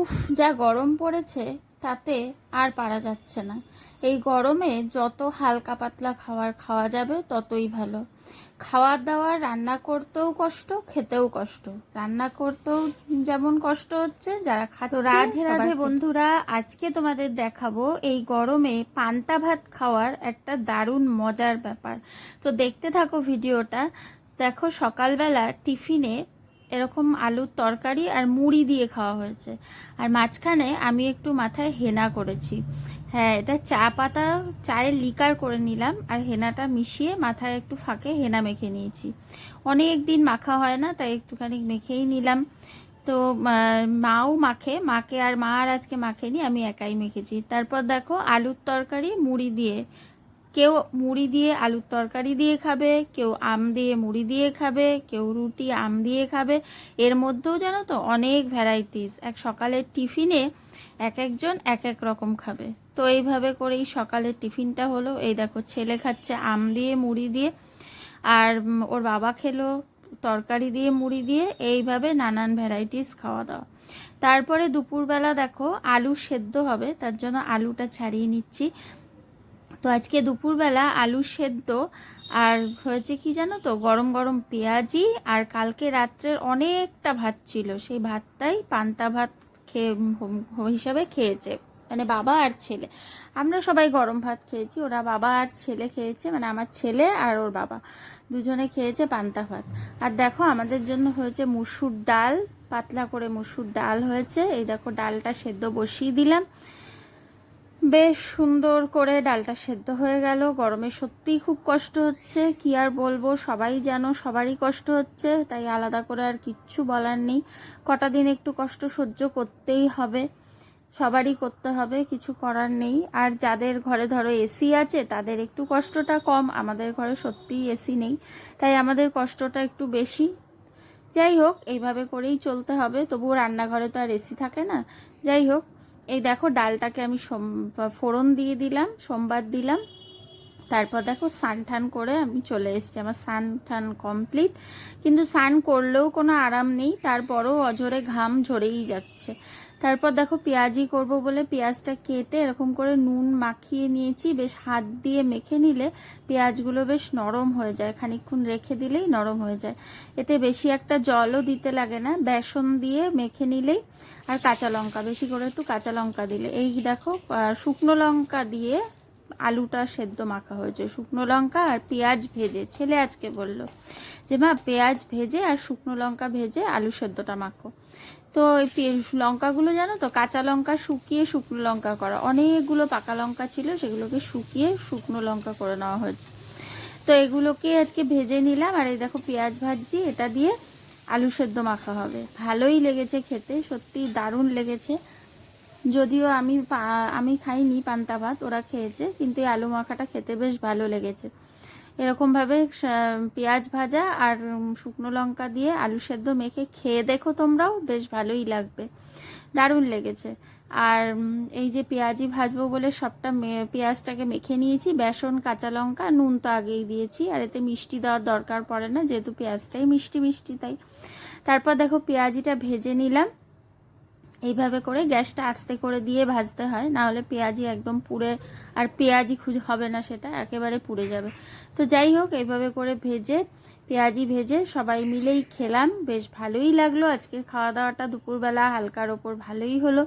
উফ যা গরম পড়েছে তাতে আর পারা যাচ্ছে না। এই গরমে যত হালকা পাতলা খাবার খাওয়া যাবে ততই ভালো। খাওয়ার দাওয়ার রান্না করতেও কষ্ট খেতেও কষ্ট। রান্না করতেও যেমন কষ্ট হচ্ছে যারা খাতো রাধে রাধে বন্ধুরা আজকে তোমাদের দেখাবো এই গরমে পান্তা ভাত খাওয়ার একটা দারুণ মজার ব্যাপার। তো দেখতে থাকো ভিডিওটা। দেখো সকালবেলা টিফিনে এরকম আলুর তরকারি আর মুড়ি দিয়ে খাওয়া হয়েছে। আর মাঝখানে আমি একটু মাথায় হেনা করেছি। হ্যাঁ এটা চা পাতা, চায়ের লিকার করে নিলাম আর হেনাটা মিশিয়ে মাথায় একটু ফাঁকে হেনা মেখে নিয়েছি। অনেক দিন মাখা হয় না, তাই একটুখানি মেখেই নিলাম। তো মাও মাখে, মাকে আর মা আর আজকে মাখেনি, আমি একাই মেখেছি। তারপর দেখো আলুর তরকারি, মুড়ি দিয়ে কেউ মুড়ি দিয়ে আলুর তরকারি দিয়ে খাবে, কেউ আম দিয়ে মুড়ি দিয়ে খাবে, কেউ রুটি, আম দিয়ে খাবে। এর মধ্যেও জানো তো অনেক ভ্যারাইটিস এক সকালের টিফিনে এক একজন এক এক রকম খাবে। তো এইভাবে করেই সকালের টিফিনটা হলো। এই দেখো, ছেলে খাচ্ছে আম দিয়ে মুড়ি দিয়ে, আর ওর বাবা খেলো তরকারি দিয়ে মুড়ি দিয়ে, এইভাবে নানান ভ্যারাইটিস খাওয়া দাওয়া। তারপরে দুপুরবেলা দেখো, আলু সেদ্ধ হবে, তার জন্য আলুটা ছাড়িয়ে নিচ্ছি। তো আজকে দুপুরবেলা আলু সেদ্ধ আর হয়েছে কি জানো তো, গরম গরম পেঁয়াজি আর কালকে রাত্রের অনেকটা ভাত ছিল। সেই ভাতটাই পান্তা ভাত খেয়ে হিসাবে খেয়েছে। মানে বাবা আর ছেলে। আমরা সবাই গরম ভাত খেয়েছি, ওরা বাবা আর ছেলে খেয়েছে মানে আমার ছেলে আর ওর বাবা। দুজনে খেয়েছে পান্তা ভাত। আর দেখো আমাদের জন্য হয়েছে মুসুর ডাল, পাতলা করে মুসুর ডাল হয়েছে। এই দেখো ডালটা সেদ্ধ বসিয়ে দিলাম। বেশ সুন্দর করে ডালটা সেদ্ধ হয়ে গেল। গরমে সত্যিই খুব কষ্ট হচ্ছে। কি আর বলব, সবাই যেন সবারই কষ্ট হচ্ছে, তাই আলাদা করে আর কিচ্ছু বলার নেই। কটা দিন একটু কষ্ট সহ্য করতেই হবে, সবারই করতে হবে, কিছু করার নেই। আর যাদের ঘরে ধরো এসি আছে, তাদের একটু কষ্টটা কম, আমাদের ঘরে সত্যিই এসি নেই, তাই আমাদের কষ্টটা একটু বেশি। যাই হোক, এইভাবে করেই চলতে হবে, তবুও রান্নাঘরে তো আর এসি থাকে না। যাই হোক এই দেখো ডালটাকে আমি ফোড়ন দিয়ে দিলাম, সোমবার দিলাম। তারপর দেখো সান টান করে আমি চলে এসছি, আমার সান টান কমপ্লিট। কিন্তু সান করলেও কোনো আরাম নেই, তারপরও অঝরে ঘাম ঝরেই যাচ্ছে। তারপর দেখো পেঁয়াজি করব বলে পেঁয়াজটা কেটে এরকম করে নুন মাখিয়ে নিয়েছি। বেশ হাত দিয়ে মেখে নিলে পেঁয়াজগুলো বেশ নরম হয়ে যায়। খানিক্ষণ রেখে দিলেই নরম হয়ে যায়। এতে বেশি একটা জলও দিতে লাগে না। বেসন দিয়ে মেখে নিলেই আর কাঁচা লঙ্কা, বেশি করে একটু কাঁচা লঙ্কা দিলে। এই দেখো শুকনো লঙ্কা দিয়ে আলুটা সেদ্ধ মাখা হয়েছে। শুকনো লঙ্কা আর পেঁয়াজ ভেজে, ছেলে আজকে বলল যে, মা, পেঁয়াজ ভেজে আর শুকনো লঙ্কা ভেজে আলু সেদ্ধটা মাখো। তো লঙ্কাগুলো জানো তো? কাঁচা লঙ্কা শুকিয়ে শুকনো লঙ্কা করা। অনেকগুলো পাকা লঙ্কা ছিল, সেগুলোকে শুকিয়ে শুকনো লঙ্কা করে নেওয়া হয়েছে। তো এগুলোকে আজকে ভেজে নিলাম, আর এই দেখো পেঁয়াজ ভাজছি, এটা দিয়ে আলু সেদ্ধ মাখা হবে। ভালোই লেগেছে খেতে, সত্যি দারুণ লেগেছে। যদিও আমি আমি খাইনি পান্তা ভাত, ওরা খেয়েছে, কিন্তু এই আলু মাখাটা খেতে বেশ ভালো লেগেছে। এরকমভাবে পেঁয়াজ ভাজা আর শুকনো লঙ্কা দিয়ে আলু সেদ্ধ মেখে খেয়ে দেখো তোমরাও, বেশ ভালোই লাগবে। দারুণ লেগেছে। আর এই যে পেঁয়াজি ভাজবো বলে সবটা পেঁয়াজটাকে মেখে নিয়েছি, বেসন, কাঁচা লঙ্কা, নুন তো আগেই দিয়েছি, আর এতে মিষ্টি দেওয়ার দরকার পড়ে না, যেহেতু পেঁয়াজটাই মিষ্টি মিষ্টি তাই। তারপর দেখো পেঁয়াজিটা ভেজে নিলাম। এইভাবে করে গ্যাসটা আস্তে করে দিয়ে ভাজতে হয় না হলে পেঁয়াজি একদম পুড়ে, আর পেঁয়াজি খুঁজ হবে না সেটা, একেবারে পুড়ে যাবে। তো যাই হোক, এইভাবে করে ভেজে, পেঁয়াজি ভেজে সবাই মিলেই খেলাম, বেশ ভালোই লাগল। আজকের খাওয়া দাওয়াটা দুপুরবেলা হালকার ওপর ভালোই হলো,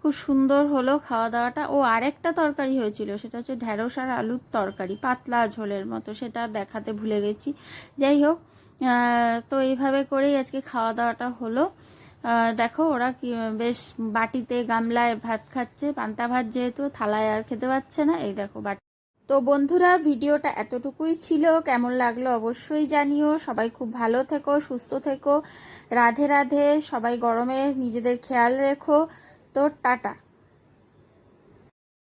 খুব সুন্দর হলো খাওয়া দাওয়াটা ও আরেকটা তরকারি হয়েছিল, সেটা হচ্ছে ঢ্যাঁড়স আর আলুর তরকারি, পাতলা ঝোলের মতো, সেটা দেখাতে ভুলে গেছি। যাই হোক তো এইভাবে করেই আজকে খাওয়া দাওয়াটা হলো। দেখো, ওরা কি, বেশ বাটিতে গামলায় ভাত খাচ্ছে, পান্তা ভাত যেহেতু, থালায় আর খেতে পাচ্ছে না। এই দেখো বাটি তো বন্ধুরা, ভিডিওটা এতটুকুই ছিল। কেমন লাগল অবশ্যই জানিও। সবাই খুব ভালো থেকো, সুস্থ থেকো। রাধে রাধে। সবাই গরমে নিজেদের খেয়াল রেখো। তো টাটা।